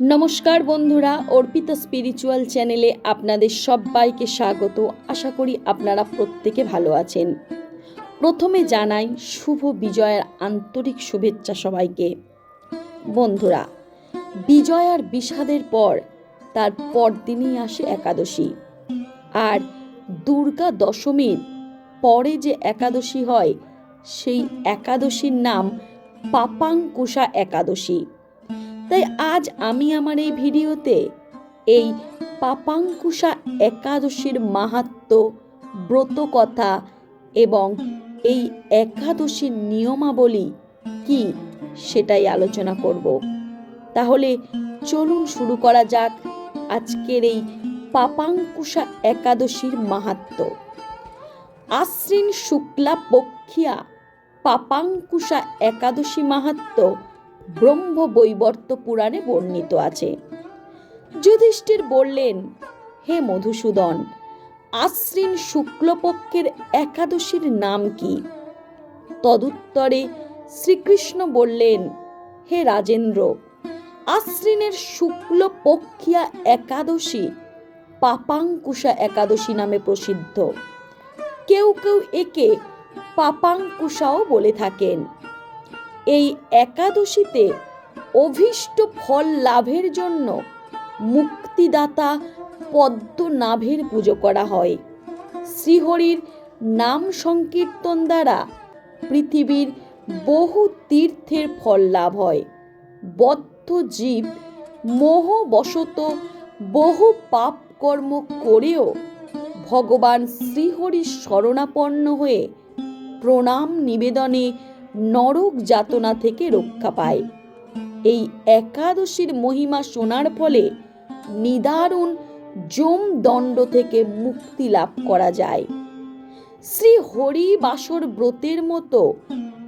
নমস্কার বন্ধুরা, অর্পিতা স্পিরিচুয়াল চ্যানেলে আপনাদের সবাইকে স্বাগত। আশা করি আপনারা প্রত্যেকে ভালো আছেন। প্রথমে জানাই শুভ বিজয়ের আন্তরিক শুভেচ্ছা সবাইকে। বন্ধুরা, বিজয় আর বিষাদের পর তার পরদিনই আসে একাদশী। আর দুর্গা দশমীর পরে যে একাদশী হয়, সেই একাদশীর নাম পাপাঙ্কুশা একাদশী। তাই আজ আমি আমার এই ভিডিওতে এই পাপাঙ্কুশা একাদশীর মাহাত্ম, ব্রতকথা এবং এই একাদশীর নিয়মাবলী কি সেটাই আলোচনা করব। তাহলে চলুন শুরু করা যাক আজকের এই পাপাঙ্কুশা একাদশীর মাহাত্ম। আশ্বিন শুক্লা পক্ষিয়া পাপাঙ্কুশা একাদশী মাহাত্ম ব্রহ্ম বৈবর্ত পুরাণে বর্ণিত আছে। যুধিষ্ঠির বললেন, হে মধুসূদন আশ্রিন শুক্লপক্ষের একাদশীর নাম কি? তদুত্তরে শ্রীকৃষ্ণ বললেন, হে রাজেন্দ্র, আশ্বিনের শুক্লপক্ষিয়া একাদশী পাপাঙ্কুশা একাদশী নামে প্রসিদ্ধ। কেউ কেউ একে পাপাঙ্কুশাও বলে থাকেন। এই একাদশীতে অভীষ্ট ফল লাভের জন্য মুক্তিদাতা পদ্মনাভের পুজো করা হয়। শ্রীহরির নাম সংকীর্তন দ্বারা পৃথিবীর বহু তীর্থের ফল লাভ হয়। বদ্ধ জীব মোহবশত বহু পাপ কর্ম করেও ভগবান শ্রীহরির শরণাপন্ন হয়ে প্রণাম নিবেদনে নরক যাতনা থেকে রক্ষা পায়। এই একাদশীর মহিমা শোনার ফলে নিদারুণ জম দণ্ড থেকে মুক্তি লাভ করা যায়। শ্রী হরি বাসর ব্রতের মতো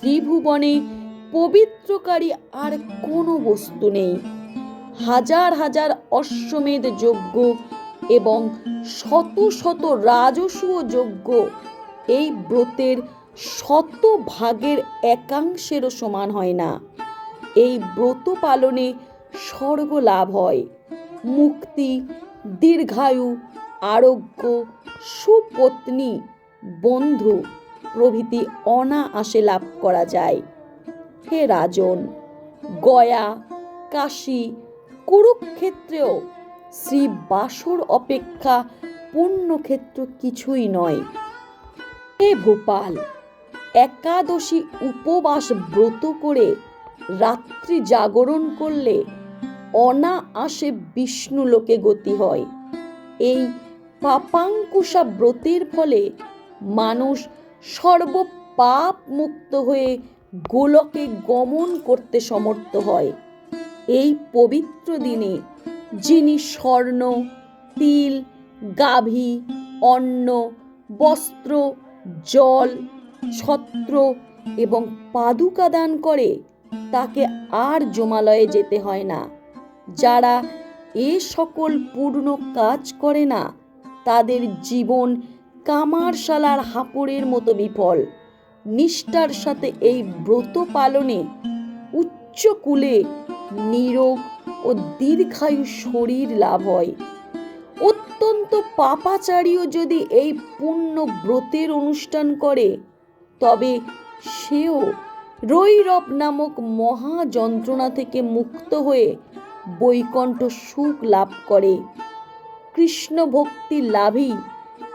ত্রিভুবনে পবিত্রকারী আর কোনো বস্তু নেই। হাজার হাজার অশ্বমেধ যজ্ঞ এবং শত শত রাজস্ব যজ্ঞ এই ব্রতের শত ভাগের একাংশেরও সমান হয় না। এই ব্রত পালনে স্বর্গ লাভ হয়। মুক্তি, দীর্ঘায়ু, আরোগ্য, সুপত্নী, বন্ধু প্রভৃতি অনায়াসে লাভ করা যায়। হে রাজন, গয়া, কাশী, কুরুক্ষেত্রেও শ্রী বাসর অপেক্ষা পুণ্যক্ষেত্র কিছুই নয়। হে ভোপাল একাদশী উপবাস ব্রত করে রাত্রি জাগরণ করলে অনায়াসে বিষ্ণু লোকে গতি হয়। এই পাপাঙ্কুশা ব্রতের ফলে মানুষ সর্বপাপ মুক্ত হয়ে গোলকে গমন করতে সমর্থ হয়। এই পবিত্র দিনে যিনি স্বর্ণ, তিল, গাভী, অন্ন, বস্ত্র, জল ছত্র এবং পাদুকা দান করে তাকে আর জমালয়ে যেতে হয় না। যারা এ সকল পূর্ণ কাজ করে না, তাদের জীবন কামারশালার হাঁপড়ের মতো বিফল। নিষ্ঠার সাথে এই ব্রত পালনে উচ্চ কুলে নিরোগ ও দীর্ঘায়ু শরীর লাভ হয়। অত্যন্ত পাপাচারীও যদি এই পূর্ণ ব্রতের অনুষ্ঠান করে তবে সেও রৈরব নামক মহা যন্ত্রণা থেকে মুক্ত হয়ে বৈকণ্ঠ সুখ লাভ করে। কৃষ্ণ ভক্তি লাভই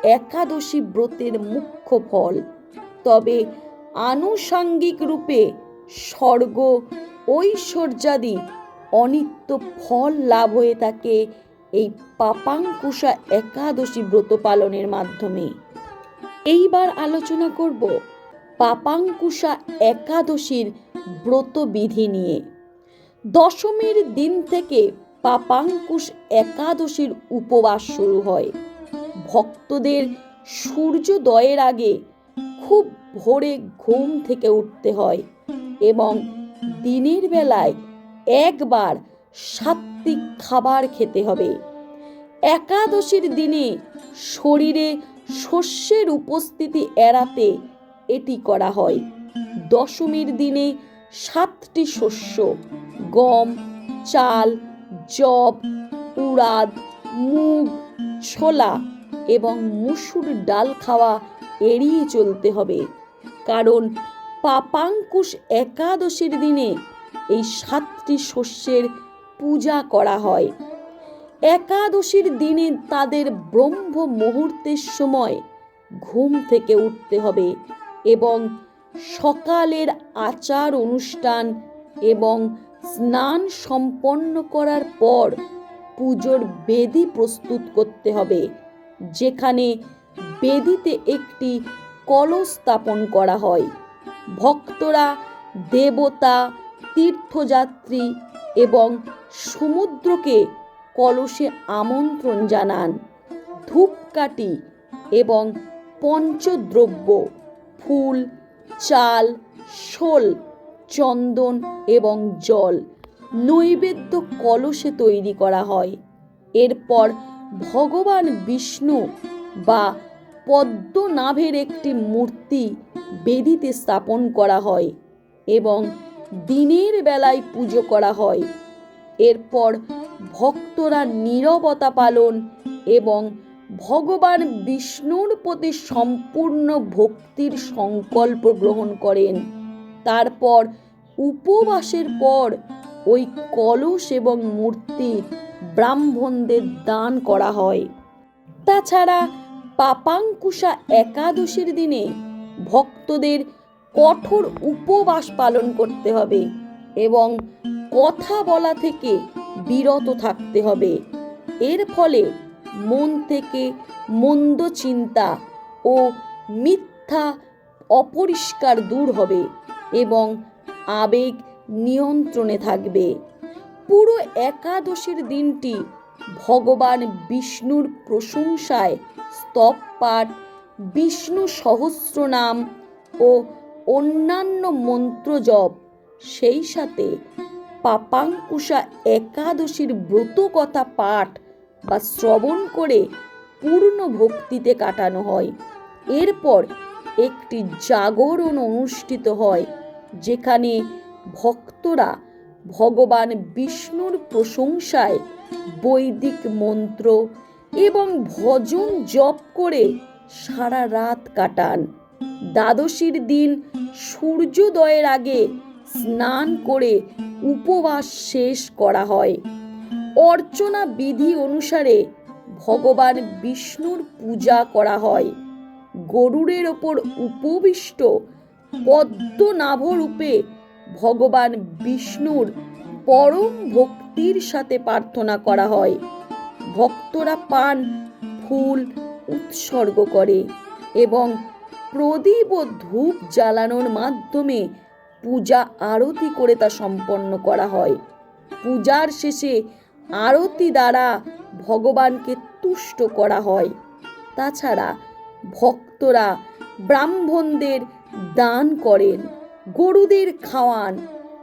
একাদশী ব্রতের মুখ্য ফল। তবে আনুষাঙ্গিক রূপে স্বর্গ, ঐশ্বর্যাদি অনিত্য ফল লাভ হয়ে থাকে এই পাপাঙ্কুশা একাদশী ব্রত পালনের মাধ্যমে। এইবার আলোচনা করব পাপাঙ্কুশা একাদশীর ব্রত বিধি নিয়ে। দশমীর দিন থেকে পাপাঙ্কুশ একাদশীর উপবাস শুরু হয়। ভক্তদের সূর্যোদয়ের আগে খুব ভোরে ঘুম থেকে উঠতে হয় এবং দিনের বেলায় একবার সাত্বিক খাবার খেতে হবে। একাদশীর দিনে শরীরে শস্যের উপস্থিতি এড়াতে এটি করা হয়। দশমীর দিনে সাতটি শস্য, গম, চাল জব উড়াদ, মুগ, ছোলা এবং মুসুর ডাল খাওয়া এড়িয়ে চলতে হবে। কারণ পাপাঙ্কুশ একাদশীর দিনে এই সাতটি শস্যের পূজা করা হয়। একাদশীর দিনে তাদের ব্রহ্ম মুহূর্তের সময় ঘুম থেকে উঠতে হবে। এবং সকালের আচার অনুষ্ঠান এবং স্নান সম্পন্ন করার পর পুজোর বেদি প্রস্তুত করতে হবে, যেখানে বেদিতে একটি কলস স্থাপন করা হয়। ভক্তরা, দেবতা, তীর্থযাত্রী এবং সমুদ্রকে কলসে আমন্ত্রণ জানান। ধূপকাঠি এবং পঞ্চদ্রব্য ফুল, চাল, শোল, চন্দন এবং জল নৈবেদ্য কলসে তৈরি করা হয়। এরপর ভগবান বিষ্ণু বা পদ্মনাভের একটি মূর্তি বেদিতে স্থাপন করা হয় এবং দিনের বেলায় পুজো করা হয়। এরপর ভক্তরা নীরবতা পালন এবং ভগবান বিষ্ণুর প্রতি সম্পূর্ণ ভক্তির সংকল্প গ্রহণ করেন। তারপর উপবাসের পর ওই কলস এবং মূর্তি ব্রাহ্মণদের দান করা হয়। তাছাড়া পাপাঙ্কুশা একাদশীর দিনে ভক্তদের কঠোর উপবাস পালন করতে হবে এবং কথা বলা থেকে বিরত থাকতে হবে। এর ফলে মন থেকে মন্দ চিন্তা ও মিথ্যা অপরিষ্কার দূর হবে এবং আবেগ নিয়ন্ত্রণে থাকবে। পুরো একাদশীর দিনটি ভগবান বিষ্ণুর প্রশংসায় স্তব পাঠ, বিষ্ণু সহস্রনাম ও অন্যান্য মন্ত্র জপ। সেই সাথে পাপাঙ্কুশা একাদশীর ব্রত কথা পাঠ বা শ্রবণ করে পূর্ণ ভক্তিতে কাটানো হয়। এরপর একটি জাগরণ অনুষ্ঠিত হয়, যেখানে ভক্তরা ভগবান বিষ্ণুর প্রশংসায় বৈদিক মন্ত্র এবং ভজন জপ করে সারা রাত কাটান। দ্বাদশীর দিন সূর্যোদয়ের আগে স্নান করে উপবাস শেষ করা হয়। অর্চনা বিধি অনুসারে ভগবান বিষ্ণুর পূজা করা হয়। গরুড়ের ওপর উপবিষ্ট পদ্মনাভরূপে ভগবান বিষ্ণুর পরম ভক্তির সাথে প্রার্থনা করা হয়। ভক্তরা পান, ফুল উৎসর্গ করে এবং প্রদীপ ও ধূপ জ্বালানোর মাধ্যমে পূজা আরতি করে তা সম্পন্ন করা হয়। পূজার শেষে আরতি দ্বারা ভগবানকে তুষ্ট করা হয়। তাছাড়া ভক্তরা ব্রাহ্মণদের দান করেন, গরুদের খাওয়ান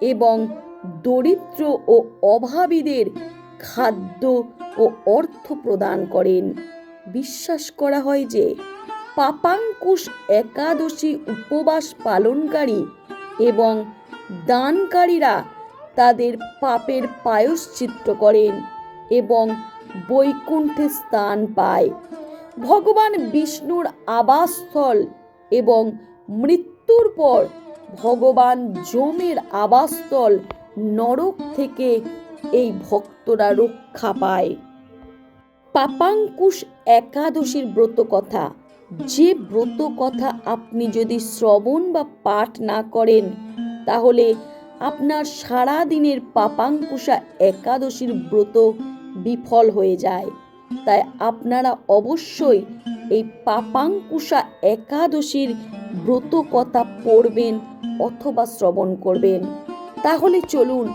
এবং দরিদ্র ও অভাবীদের খাদ্য ও অর্থ প্রদান করেন। বিশ্বাস করা হয় যে পাপাঙ্কুশ একাদশী উপবাস পালনকারী এবং দানকারীরা তাদের পাপের পায়শ্চিত্ত করেন এবং বৈকুণ্ঠে স্থান পায়। ভগবান বিষ্ণুর আবাসস্থল এবং মৃত্যুর পর ভগবান যমের আবাসস্থল নরক থেকে এই ভক্তরা রক্ষা পায়। পাপাঙ্কুশ একাদশীর ব্রত কথা, যে ব্রত কথা আপনি যদি শ্রবণ বা পাঠ না করেন, তাহলে আপনার সারা দিনের পাপাঙ্কুশা একাদশীর ব্রত বিফল হয়ে যায়। তাই আপনারা অবশ্যই এই পাপাঙ্কুশা একাদশীর ব্রত কথা পড়বেন অথবা শ্রবণ করবেন। তাহলে চলুন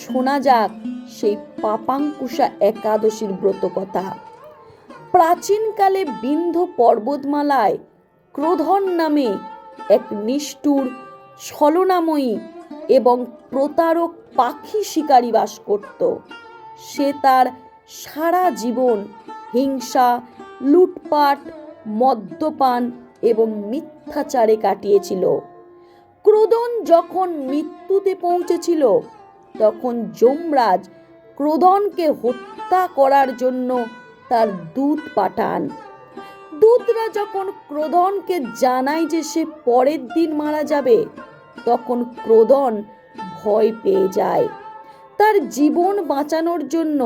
শোনা যাক সেই পাপাঙ্কুশা একাদশীর ব্রত কথা প্রাচীনকালে বিন্ধ পর্বতমালায় ক্রোধন নামে এক নিষ্ঠুর ছলনাময়ী এবং প্রতারক পাখি শিকারী বাস করত। সে তার সারা জীবন হিংসা, লুটপাট, মদ্যপান এবং মিথ্যাচারে কাটিয়েছিল। ক্রোদন যখন মৃত্যুতে পৌঁছেছিল, তখন যমরাজ ক্রোধনকে হত্যা করার জন্য তার দূত পাঠান। দূতরা যখন ক্রোধনকে জানায় যে সে পরের দিন মারা যাবে তখন ক্রোদন ভয় পেয়ে যায়। তার জীবন বাঁচানোর জন্য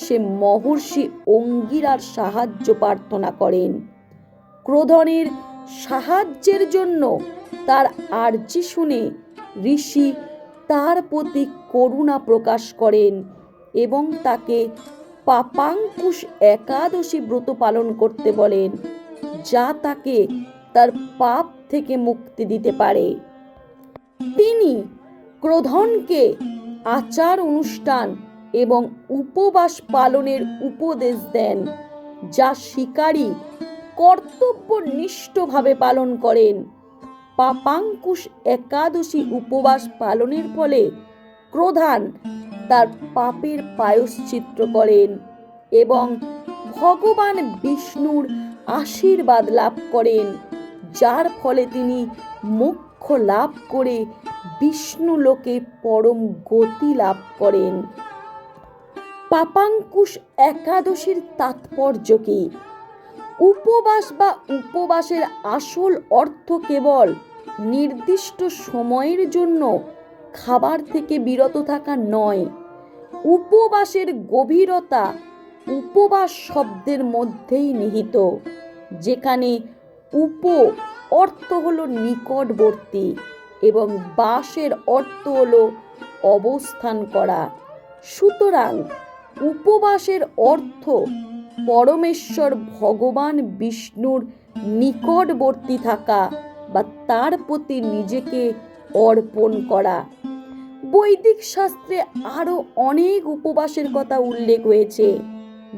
সে মহর্ষি অঙ্গিরার সাহায্য প্রার্থনা করেন। ক্রোধনের সাহায্যের জন্য তার আর্জি শুনে ঋষি তার প্রতি করুণা প্রকাশ করেন এবং তাকে পাপাঙ্কুশ একাদশী ব্রত পালন করতে বলেন, যা তাকে তার পাপ থেকে মুক্তি দিতে পারে। তিনি ক্রোধনকে আচার অনুষ্ঠান এবং উপবাস পালনের উপদেশ দেন, যা শিকারী কর্তব্যনিষ্ঠভাবে পালন করেন। পাপাঙ্কুশ একাদশী উপবাস পালনের ফলে ক্রোধান তার পাপের পায়শ্চিত্র করেন এবং ভগবান বিষ্ণুর আশীর্বাদ লাভ করেন, যার ফলে তিনি মোক্ষ লাভ করে বিষ্ণু লোকে পরম গতি লাভ করেন। পাপাঙ্কুশ একাদশীর তাৎপর্য কি উপবাস বা উপবাসের আসল অর্থ কেবল নির্দিষ্ট সময়ের জন্য খাবার থেকে বিরত থাকা নয়, উপবাসের গভীরতা উপবাস শব্দের মধ্যেই নিহিত, যেখানে উপ অর্থ হলো নিকটবর্তী এবং বাসের অর্থ হলো অবস্থান করা। সুতরাং উপবাসের অর্থ পরমেশ্বর ভগবান বিষ্ণুর নিকটবর্তী থাকা বা তার প্রতি নিজেকে অর্পণ করা। বৈদিক শাস্ত্রে আরও অনেক উপবাসের কথা উল্লেখ হয়েছে,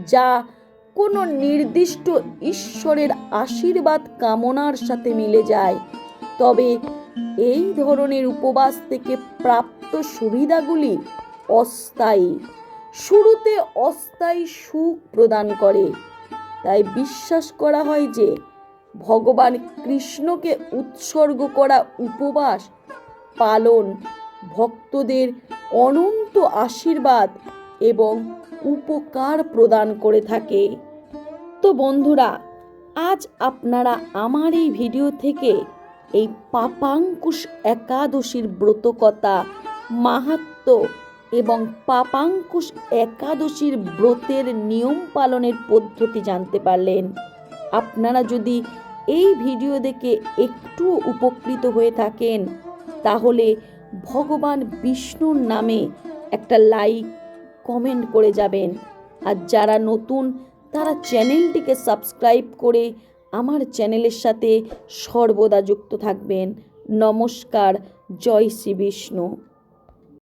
যা কোনো নির্দিষ্ট ঈশ্বরের আশীর্বাদ কামনার সাথে মিলে যায়। তবে এই ধরনের উপবাস থেকে প্রাপ্ত সুবিধাগুলি অস্থায়ী। শুরুতে অস্থায়ী সুখ প্রদান করে। তাই বিশ্বাস করা হয় যে, ভগবান কৃষ্ণকে উৎসর্গ করা উপবাস পালন ভক্তদের অনন্ত আশীর্বাদ এবং উপকার প্রদান করে থাকে। তো বন্ধুরা, আজ আপনারা আমার এই ভিডিও থেকে এই পাপাঙ্কুশ একাদশীর ব্রতকথা, মাহাত্ম এবং পাপাঙ্কুশ একাদশীর ব্রতের নিয়ম পালনের পদ্ধতি জানতে পারলেন। আপনারা যদি এই ভিডিও দেখে একটু উপকৃত হয়ে থাকেন, তাহলে ভগবান বিষ্ণুর নামে একটা লাইক কমেন্ট করে যাবেন। আর যারা নতুন, তারা চ্যানেলটিকে সাবস্ক্রাইব করে আমার চ্যানেলের সাথে সর্বদা যুক্ত থাকবেন। নমস্কার, জয় শ্রী বিষ্ণু।